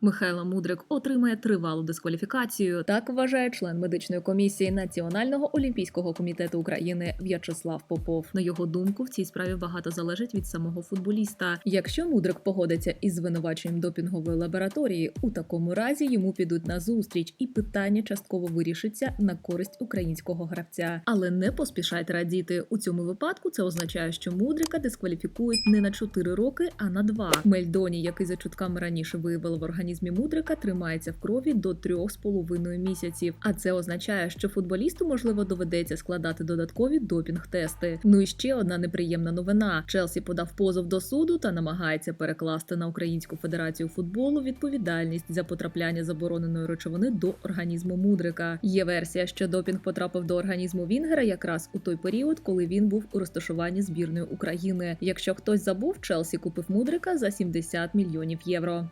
Михайло Мудрик отримає тривалу дискваліфікацію. Так вважає член медичної комісії Національного олімпійського комітету України В'ячеслав Попов. На його думку, в цій справі багато залежить від самого футболіста. Якщо Мудрик погодиться із звинуваченням допінгової лабораторії, у такому разі йому підуть на зустріч, і питання частково вирішиться на користь українського гравця. Але не поспішайте радіти. У цьому випадку це означає, що Мудрика дискваліфікують не на 4 роки, а на 2. Мельдоні, який за чутками раніше виявили в організмі Мудрика, тримається в крові до 3,5 місяців. А це означає, що футболісту можливо доведеться складати додаткові допінг-тести. Ну і ще одна неприємна новина: Челсі подав позов до суду та намагається перекласти на Українську федерацію футболу відповідальність за потрапляння забороненої речовини до організму Мудрика. Є версія, що допінг потрапив до організму Вінгера якраз у той період, коли він був у розташуванні збірної України. Якщо хтось забув, Челсі купив Мудрика за 70 мільйонів євро.